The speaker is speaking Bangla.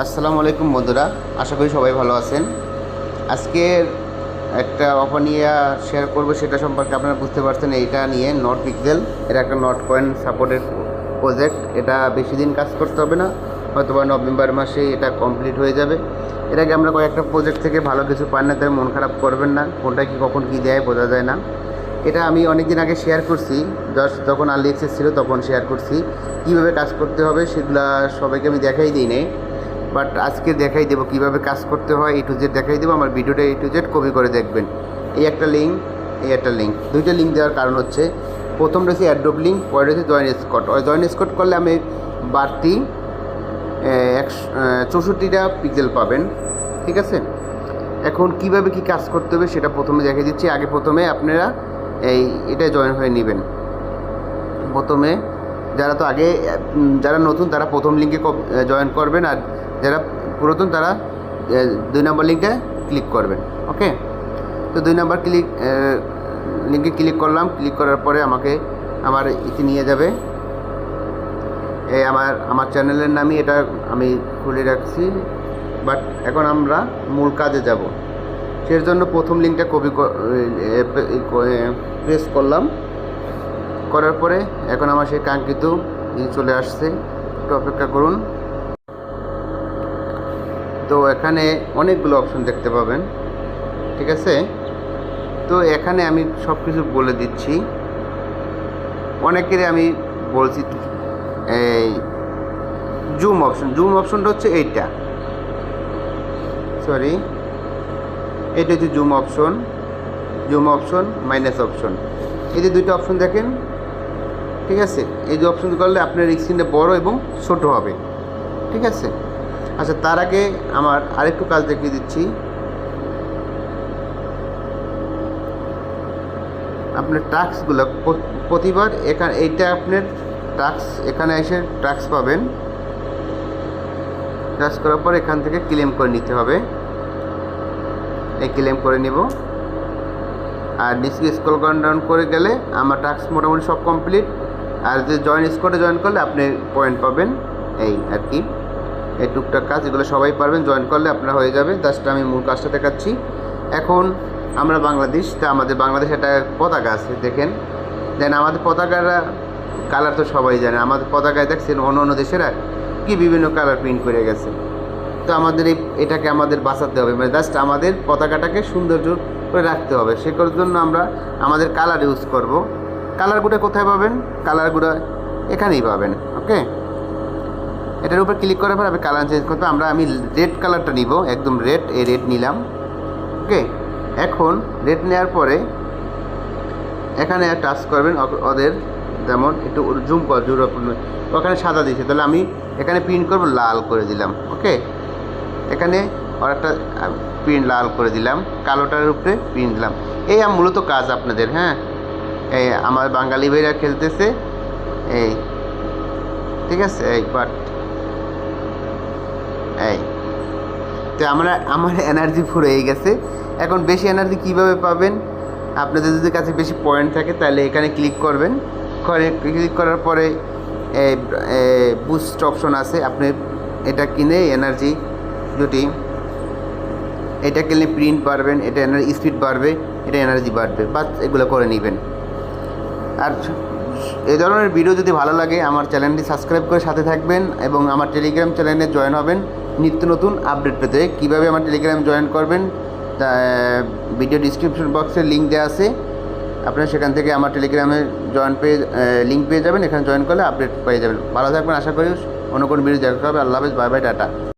আসসালামু আলাইকুম বন্ধুরা, আশা করি সবাই ভালো আছেন। আজকে একটা অফার নিয়ে শেয়ার করব, সেটা সম্পর্কে আপনারা বুঝতে পারছেন, এইটা নিয়ে নট পিক্সেল এটা একটা নট কয়েন সাপোর্টেড প্রজেক্ট এটা বেশি দিন কাজ করতে হবে না হয়তো বা নভেম্বর মাসে এটা কমপ্লিট হয়ে যাবে। এটাকে আমরা কয়েকটা প্রজেক্ট থেকে ভালো কিছু পাই না, তাই মন খারাপ করবেন না, কোনটা কি, কখন কী দেয়, বোঝা যায় না। এটা আমি অনেক দিন আগে শেয়ার করছি জাস্ট যখন আর্লি এক্সেস ছিল তখন শেয়ার করছি। কীভাবে কাজ করতে হবে, সেগুলা সবাইকে আমি দেখাই দিই নাই। বাট আজকে দেখাই দেবো কীভাবে কাজ করতে হয় এ টু জেড দেখাই দেবো। আমার ভিডিওটা এ টু জেড কপি করে দেখবেন। এই একটা লিঙ্ক এই একটা লিঙ্ক দুইটা লিঙ্ক দেওয়ার কারণ হচ্ছে, প্রথম রয়েছে অ্যাড্রপ লিঙ্ক পরে রয়েছে জয়েন স্কট জয়েন স্কট করলে আমি বাড়তি একশো চৌষট্টিটা পিক্সেল পাবেন। ঠিক আছে? এখন কীভাবে কি কাজ করতে হবে সেটা প্রথমে দেখে দিচ্ছি। আগে প্রথমে আপনারা এই, এটা জয়েন হয়ে নেবেন। প্রথমে, যারা তো আগে যারা নতুন, তারা প্রথম লিঙ্কে জয়েন করবেন। আর যারা পুরাতন তারা দুই নম্বর লিঙ্কে ক্লিক করবেন ওকে তো দুই নম্বর ক্লিক লিঙ্কে ক্লিক করলাম ক্লিক করার পরে আমাকে আমার ইতি নিয়ে যাবে। এই আমার আমার চ্যানেলের নামই এটা আমি খুলে রাখছি বাট এখন আমরা মূল কাজে যাব। সের জন্য প্রথম লিঙ্কটা কপি প্রেস করলাম। করার পরে এখন আমার সেই কাঙ্ক্ষিত চলে আসছে। একটু অপেক্ষা করুন। তো এখানে অনেকগুলো অপশন দেখতে পাবেন, ঠিক আছে? তো এখানে আমি সব কিছু বলে দিচ্ছি। অনেকেরই আমি বলছি, এই জুম অপশন জুম অপশনটা হচ্ছে এইটা। সরি এটা হচ্ছে zoom option zoom option minus option এই যে দুইটা অপশন দেখেন, ঠিক আছে? এই যে অপশন করলে আপনার স্ক্রিনটা বড় এবং ছোট হবে, ঠিক আছে? আচ্ছা তার আগে আমার আরেকটু কাজ দেখিয়ে দিচ্ছি। আপনার টাস্কগুলো প্রতিবার এখানে, এইটা আপনার টাস্ক এখানে এসে টাস্ক পাবেন। টাস্ক করার পর এখান থেকে ক্লেম করে নিতে হবে। এই ক্লেম করে নিব। আর নিচে স্কল ডাউন করে গেলে আমার টাস্ক মোটামুটি সব কমপ্লিট আর যে জয়েন স্কোরে জয়েন করলে আপনি পয়েন্ট পাবেন। এই আর কি। এই টুকটাক কাজ, এগুলো সবাই পারবেন জয়েন করলে আপনার হয়ে যাবে। জাস্ট আমি মূল কাজটা দেখাচ্ছি। এখন আমরা বাংলাদেশ, তা আমাদের বাংলাদেশ একটা পতাকা আছে, দেখেন। দেন আমাদের পতাকারা কালার তো সবাই জানে। আমাদের পতাকায় দেখছেন অন্য অন্য দেশেরা কি বিভিন্ন কালার প্রিন্ট করে গেছে। তো আমাদের এই, এটাকে আমাদের বাঁচাতে হবে। মানে জাস্ট আমাদের পতাকাটাকে সৌন্দর্য করে রাখতে হবে। সে করার জন্য আমরা আমাদের কালার ইউজ করব। কালারগুলো কোথায় পাবেন? কালারগুলো এখানেই পাবেন ওকে এটার উপর ক্লিক করার পর আমি কালার চেঞ্জ করতে আমরা, আমি রেড কালারটা নিব। একদম রেড এই রেড নিলাম। ওকে এখন রেড নেওয়ার পরে এখানে টাচ করবেন। ওদের যেমন একটু জুম কর জুম ওখানে সাদা দিয়েছে। তাহলে আমি এখানে প্রিন্ট করব, লাল করে দিলাম। ওকে এখানে আর একটা প্রিন্ট লাল করে দিলাম। কালোটার উপরে প্রিন্ট দিলাম। এই মূলত কাজ আপনাদের হ্যাঁ? এই আমার বাঙালি ভাইরা খেলতেছে। এই, ঠিক আছে? এই বাট এই। তো আমরা, আমার এনার্জি ফুরিয়ে গেছে। এখন বেশি এনার্জি কীভাবে পাবেন? আপনাদের যদি কাছে বেশি পয়েন্ট থাকে, তাহলে এখানে ক্লিক করবেন। করে ক্লিক করার পরে বুস্ট অপশন আছে। আপনি এটা কিনে এনার্জি দুটি, এটা কিনলে প্রিন্ট বাড়বেন এটা এনার্জি স্পিড বাড়বে, এটা এনার্জি বাড়বে। বাস এগুলো করে নেবেন। আর এই ধরনের ভিডিও যদি ভালো লাগে, আমার চ্যানেলটি সাবস্ক্রাইব করে সাথে থাকবেন এবং আমার টেলিগ্রাম চ্যানেলে জয়েন হবেন। নিত্য নতুন আপডেট পেতে। কীভাবে আমার টেলিগ্রাম জয়েন করবেন? তা ভিডিও ডিসক্রিপশন বক্সে লিঙ্ক দেওয়া আছে। আপনারা সেখান থেকে আমার টেলিগ্রামে জয়েন পেয়ে লিঙ্ক পেয়ে যাবেন। এখানে জয়েন করলে আপডেট পেয়ে যাবেন। ভালো থাকবেন। আশা করি অন্য কোনো ভিডিও দেখা হবে। আল্লাহ হাফেজ। Bye bye tata